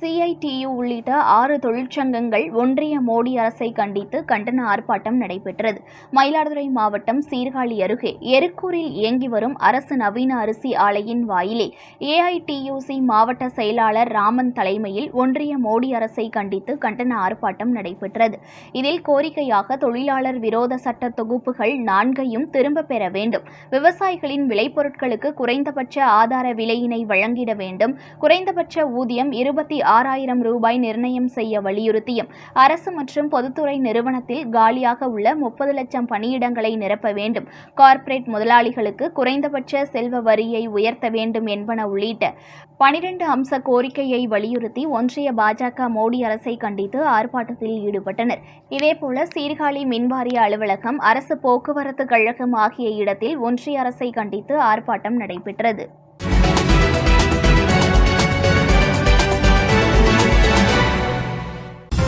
CITU உள்ளிட்ட ஆறு தொழிற்சங்கங்கள் ஒன்றிய மோடி அரசை கண்டித்து கண்டன ஆர்ப்பாட்டம் நடைபெற்றது. மயிலாடுதுறை மாவட்டம் சீர்காழி அருகே எருக்கூரில் இயங்கி வரும் அரசு நவீன அரிசி ஆலையின் வாயிலில் ஏஐடியுசி மாவட்ட செயலாளர் ராமன் தலைமையில் ஒன்றிய மோடி அரசை கண்டித்து கண்டன ஆர்ப்பாட்டம் நடைபெற்றது. இதில் கோரிக்கையாக தொழிலாளர் விரோத சட்ட தொகுப்புகள் நான்கையும் திரும்பப் பெற வேண்டும். விவசாயிகளின் விளைபொருட்களுக்கு குறைந்தபட்ச ஆதார விலையினை வழங்கிட வேண்டும். குறைந்தபட்ச ஊதியம் இருபத்தி ஆறாயிரம் ரூபாய் நிர்ணயம் செய்ய வலியுறுத்தியும் அரசு மற்றும் பொதுத்துறை நிறுவனத்தில் காலியாக உள்ள முப்பது லட்சம் பணியிடங்களை நிரப்ப வேண்டும். கார்ப்பரேட் முதலாளிகளுக்கு குறைந்தபட்ச செல்வ வரியை உயர்த்த வேண்டும் என்பன உள்ளிட்ட பனிரெண்டு அம்ச கோரிக்கையை வலியுறுத்தி ஒன்றிய பாஜக மோடி அரசை கண்டித்து ஆர்ப்பாட்டத்தில் ஈடுபட்டனர். இதேபோல சீர்காழி மின்வாரிய அலுவலகம் அரசு போக்குவரத்து கழகம் ஆகிய இடத்தில் ஒன்றிய அரசை கண்டித்து ஆர்ப்பாட்டம் நடைபெற்றது.